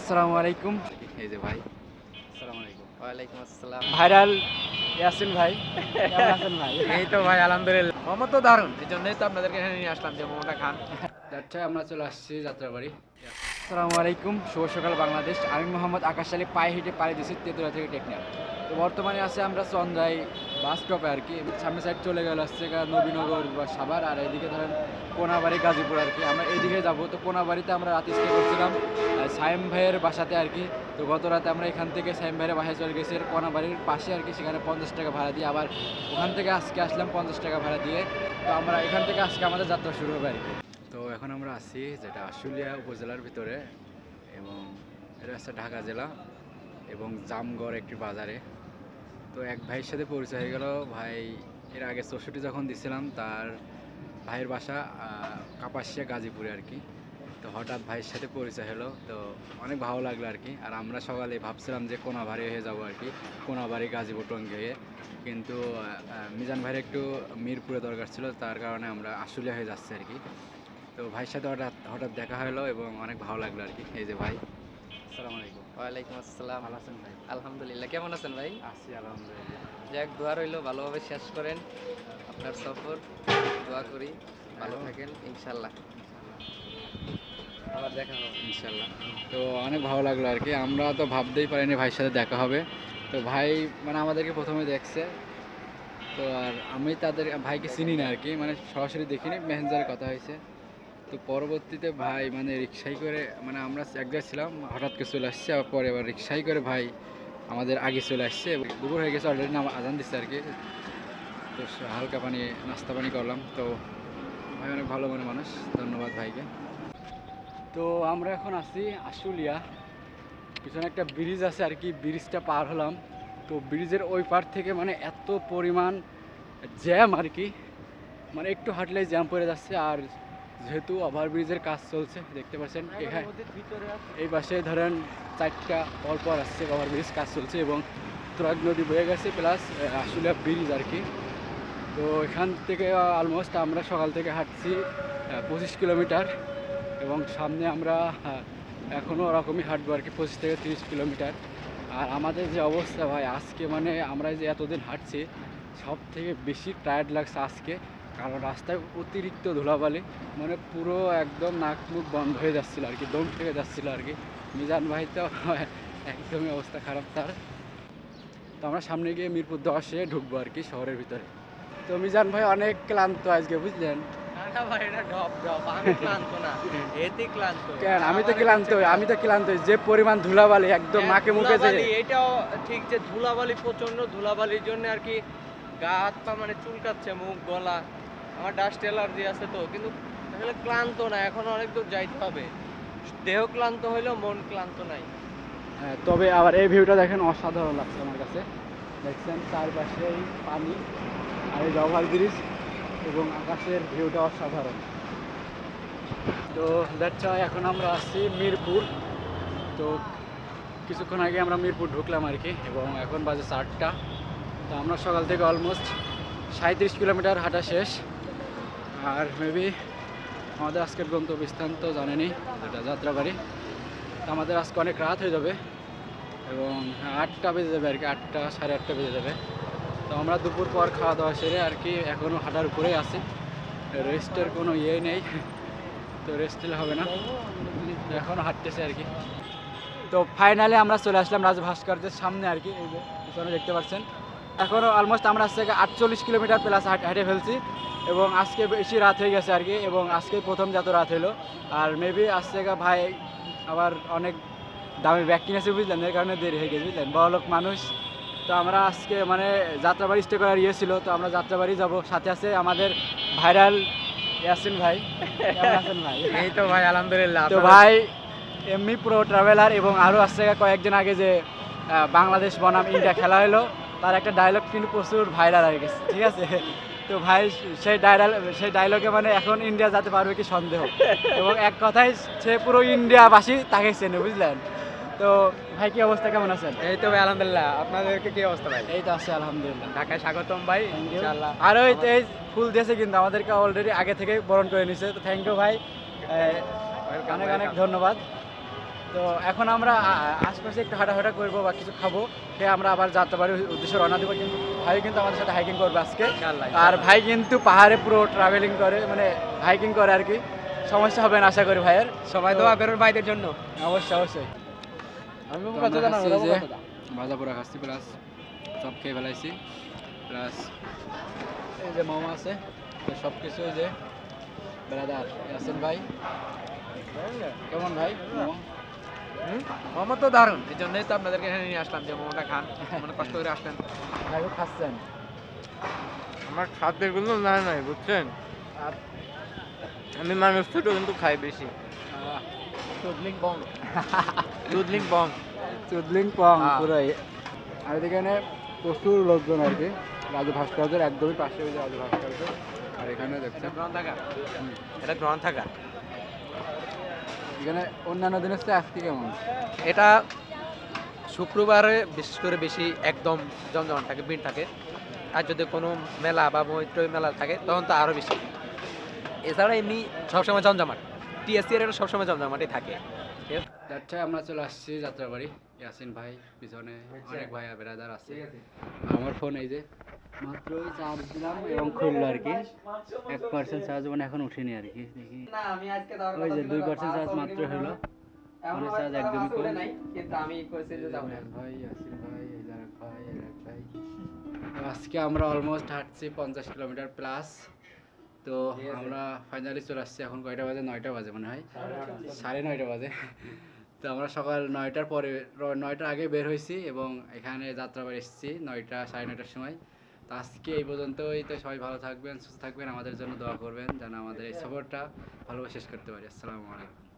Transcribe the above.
আসসালামু আলাইকুম। এই যে ভাই আসসালামু আলাইকুম। ওয়ালাইকুম আসসালাম। ভাইরাল ইয়াসিন ভাই। ইয়াসিন ভাই? এই তো ভাই আলহামদুলিল্লাহ। মোমো তো দারুণ। এই জন্যই তো আপনাদেরকে এখানে নিয়ে আসলাম যে মোমোটা খান। আচ্ছা আমরা চলে আসছি যাত্রাবাড়ি। আসসালামু আলাইকুম, শুভ সকাল বাংলাদেশ। আমি মোহাম্মদ আকাশ আলী, পায়ে হেঁটে পাড়ি দিচ্ছি তেতুরা থেকে টেকনিক তো বর্তমানে আছে আমরা চন্দ্রাই বাস স্টপে আর কি। সামনে সাইড চলে গেল হচ্ছে নবীনগর বা সাভার, আর এইদিকে ধরেন কোনাবাড়ি, গাজীপুর আর কি। আমরা এইদিকে যাব। তো কোনাবাড়িতে আমরা রাতে স্টে করছিলাম সায়েম ভাইয়ের বাসাতে আর কি। তো গত রাতে আমরা এখান থেকে সায়েম ভাইয়ের বাসায় চলে গেছি কোনাবাড়ির পাশে আর কি সেখানে পঞ্চাশ টাকা ভাড়া দিয়ে আবার ওখান থেকে আজকে আসলাম পঞ্চাশ টাকা ভাড়া দিয়ে। তো আমরা এখান থেকে আজকে আমাদের যাত্রা শুরু হবে আর কি। তো এখন আমরা আছি যেটা আশুলিয়া উপজেলার ভিতরে এবং এটা হচ্ছে ঢাকা জেলা এবং জামগড় একটি বাজারে। তো এক ভাইয়ের সাথে পরিচয় হয়ে গেল। ভাই, এর আগে চৌষট্টি যখন দিছিলাম, তার ভাইয়ের বাসা কাপাসিয়া, গাজীপুরে আর কি। তো হঠাৎ ভাইয়ের সাথে পরিচয় হলো। তো অনেক ভালো লাগল আর কি। আর আমরা সকালে ভাবছিলাম যে কোনাবাড়ি হয়ে যাব আর কি, কোনাবাড়ি, গাজীপুর টঙ্গি হয়ে কিন্তু মিজান ভাইয়ের একটু মিরপুরে দরকার ছিল, তার কারণে আমরা আশুলিয়া হয়ে যাচ্ছি আর কি। তো ভাইয়ের সাথে হঠাৎ হঠাৎ দেখা হলো এবং অনেক ভালো লাগল আর কি। এই যে ভাই। আসসালামু আলাইকুম। ওয়ালাইকুম আসসালাম। ভালো আছেন ভাই? আলহামদুলিল্লাহ। কেমন আছেন ভাই? আছি আলহামদুলিল্লাহ। যাক দোয়া রইল ভালোভাবে শেষ করেন। আপনার সফর দোয়া করি ভালো থাকেন ইনশাল্লাহ আবার দেখা হবে ইনশাল্লাহ তো অনেক ভালো লাগল আর কি। আমরা তো ভাবতেই পারিনি ভাইয়ের সাথে দেখা হবে। তো ভাই মানে আমাদেরকে প্রথমে দেখছে। তো আর আমি তাদের ভাইকে চিনি না আর কি। মানে সরাসরি দেখিনি মেহেঞ্জারের কথা হয়েছে। তো পরবর্তীতে ভাই মানে রিক্সায় করে মানে আমরা এক জায়গায় ছিলাম, হঠাৎ করে চলে আসছে পরে আবার রিক্সায় করে ভাই আমাদের আগে চলে আসছে। দুপুর হয়ে গেছে অলরেডি নাম আজান দিচ্ছে আর কি। তো হালকা পানি, নাস্তা পানি করলাম। তো ভাই অনেক ভালো মনে মানুষ, ধন্যবাদ ভাইকে। তো আমরা এখন আছি আশুলিয়া। পিছনে একটা ব্রিজ আছে আর কি ব্রিজটা পার হলাম। তো ব্রিজের ওই পার থেকে মানে এত পরিমাণ জ্যাম আর কি। মানে একটু হাঁটলেই জ্যাম পড়ে যাচ্ছে, আর যেহেতু ওভারব্রিজের কাজ চলছে দেখতে পাচ্ছেন এখানে এই পাশে ধরেন চারটা পরপর আসছে ওভারব্রিজ কাজ চলছে এবং তুরাগ নদী বয়ে গেছে প্লাস আশুলিয়া ব্রিজ আর কি। তো এখান থেকে অলমোস্ট আমরা সকাল থেকে হাঁটছি পঁচিশ কিলোমিটার এবং সামনে আমরা এখনও ওরকমই হাঁটবো আর কি পঁচিশ থেকে তিরিশ কিলোমিটার। আর আমাদের যে অবস্থা ভাই আজকে মানে আমরা যে এতদিন হাঁটছি সব থেকে বেশি টায়ার্ড লাগছে আজকে। কারণ রাস্তায় অতিরিক্ত ধুলাবালি মানে পুরো একদম নাক মুখ বন্ধ হয়ে যাচ্ছিল আর কি দম থেকে যাচ্ছিল আর কি। মিজান ভাই তো একদমই অবস্থা খারাপ তার। তো আমরা সামনে গিয়ে মিরপুর দশে ঢুকবো আর কি শহরের ভিতরে। তো মিজান ভাই অনেক ক্লান্ত আজকে বুঝলেন? আমি তো ক্লান্ত আমি তো ক্লান্ত যে পরিমাণ ধুলাবালি একদম হ্যাঁ, নাকে মুখে যে এটাও ঠিক যে ধুলাবালি প্রচণ্ড ধুলাবালির জন্য আর কি গা হাত পা মানে চুলকাচ্ছে মুখ গলা। আমার ডাস্ট অ্যালার্জি আছে তো কিন্তু আসলে ক্লান্ত না এখন অনেক দূর যাইতে হবে। দেহ ক্লান্ত হইলেও মন ক্লান্ত নাই। হ্যাঁ, তবে আবার এই ভিউটা দেখেন অসাধারণ লাগছে আমার কাছে। দেখছেন চারপাশে এই পানি আর এই জওয়াল ব্রিজ এবং আকাশের ভিউটা অসাধারণ। তো দ্যাটস এখন আমরা আসছি মিরপুর। তো কিছুক্ষণ আগে আমরা মিরপুর ঢুকলাম আর কি এবং এখন বাজে চারটা। তো আমরা সকাল থেকে অলমোস্ট সাঁত্রিশ কিলোমিটার হাঁটা শেষ। আর মেবি আমাদের আজকের গন্তব্যস্থান তো জানেনি এটা যাত্রাবাড়ি। আমাদের আজকে অনেক রাত হয়ে যাবে এবং আটটা বেজে যাবে আর কি আটটা, সাড়ে আটটা বেজে যাবে। তো আমরা দুপুর পর খাওয়া দাওয়া সেরে আর কি এখনও হাঁটার উপরেই আছি। রেস্টের কোনো ইয়ে নেই, তো রেস্ট হবে না। এখনও হাঁটতেছে আর কি তো ফাইনালি আমরা চলে আসলাম রাজ ভাস্কর্যের সামনে আর কি এই যে দেখতে পাচ্ছেন। এখনও অলমোস্ট আমরা আজ থেকে আটচল্লিশ কিলোমিটার প্লাস হেঁটে ফেলছি এবং আজকে বেশি রাত হয়ে গেছে আর কি এবং আজকে প্রথম যত রাত হলো। আর মেবি আজ থেকে ভাই আবার অনেক দামি ব্যাগ কিনেছে বুঝলেন এর কারণে দেরি হয়ে গেছে বুঝলেন। বড়লোক মানুষ তো আমরা আজকে মানে যাত্রাবাড়ি স্টে করার ইয়ে ছিল তো আমরা যাত্রাবাড়ি যাব। সাথে আছে আমাদের ভাইরাল ইয়াসিন ভাই। ভাই? এই তো ভাই আলহামদুলিল্লাহ তো ভাই এমনি প্রো ট্রাভেলার এবং আরও আসছে কয়েকদিন আগে যে বাংলাদেশ বনাম ইন্ডিয়া খেলা হলো তার একটা ডায়লগ কিন্তু প্রচুর ভাইরাল হয়ে গেছে ঠিক আছে? তো ভাই সেই ডায়লগ সেই ডায়লগে মানে এখন ইন্ডিয়া যেতে পারবে কি সন্দেহ? এবং এক কথায় সে পুরো ইন্ডিয়াবাসী তাকে চেনে বুঝলেন? তো ভাই কি অবস্থা? কেমন আছেন? এই তো ভাই আলহামদুলিল্লাহ। আপনাদেরকে কি অবস্থা ভাই? এই তো আছে আলহামদুলিল্লাহ। ঢাকায় স্বাগতম ভাই ইনশাআল্লাহ। আর ওই তো এই ফুল দিয়েছে কিন্তু আমাদেরকে অলরেডি আগে থেকে বরণ করে নিছে। তো থ্যাংক ইউ ভাই। অনেক অনেক ধন্যবাদ। তো এখন আমরা আশপাশে একটু হাঁটাহাঁটা করব বা কিছু খাব খেয়ে আমরা আবার যাত্রাবাড়ির উদ্দেশ্যে রওনা দেবো। কিন্তু ভাই কিন্তু আমাদের সাথে হাইকিং করবে আজকে। আর ভাই কিন্তু পাহাড়ে পুরো ট্রাভেলিং করে মানে হাইকিং করে আর কি। সমস্যা হবে না আশা করি ভাইয়ের। সবাই দোয়া করুন ভাইদের জন্য। অবশ্যই অবশ্যই। আমি তো যে ভাজা পোড়া খাচ্ছি প্লাস সব খেয়ে ফেলাইছি। প্লাস এই যে মোমো আছে সব কিছু যে ব্রাদার ইয়াসিন ভাই। কেমন ভাই? মোমো মোমো তো দারুণ। এই জন্যই তো আপনাদেরকে এখানে নিয়ে আসলাম যে মোমোটা খান মানে কষ্ট করে আসলেন। ভাই খাচ্ছেন। আমার খাদ্যের কোনো না নাই বুঝছেন? আর আমি মানুষ ছোট কিন্তু খাই বেশি। চুদলিং পং দুধলিং বং। চুদলিং পং হ্যাঁ। পুরাই। আর এখানে প্রচুর লোকজন আর কি। রাজু ভাস্কর্যের একদমই পাশে রাজু ভাস্কর্য আর এখানে দেখছেন। গ্রন্থাগার। এটা গ্রন্থাগার। এখানে অন্যান্য দিনের চেয়ে আজকে কেমন? এটা শুক্রবারে বিশেষ করে বেশি একদম জমজমাট থাকে ভিড় থাকে। আর যদি কোনো মেলা বা মৈত্র মেলা থাকে তখন তো আরও বেশি এছাড়া এমনি সবসময় জমজমাট। টিএসসি এর সবসময় জমজমাটই থাকে। আচ্ছা আমরা চলে আসছি যাত্রাবাড়ি। ইয়াসিন ভাই পিছনে অনেক ভাই বেড়াদার আছে। আমার ফোন এই যে। মাত্র চার্জ দিলাম এবং খুললো আর কি। এক পার্সেন্ট চার্জ মানে এখন উঠিনি আর কি। দেখি। ওই যে দুই পার্সেন্ট চার্জ মাত্র হলো। মানে চার্জ একদমই কম। কিন্তু আমি কইছি যে যাব না। ভাই ভাই ভাই ভাই আজকে আমরা অলমোস্ট হাঁটছি পঞ্চাশ কিলোমিটার প্লাস তো আমরা ফাইনালি চলে আসছি এখন কয়টা বাজে? নয়টা বাজে মনে হয়। সাড়ে নয়টা বাজে। তো আমরা সকাল নয়টার পরে নয়টার আগে বের হয়েছি এবং এখানে যাত্রাবার এসেছি নয়টা সাড়ে নয়টার সময়। তো আজকে এই পর্যন্তই। তো সবাই ভালো থাকবেন, সুস্থ থাকবেন, আমাদের জন্য দোয়া করবেন, যেন আমাদের এই সফরটা ভালোভাবে শেষ করতে পারি। আসসালামু আলাইকুম।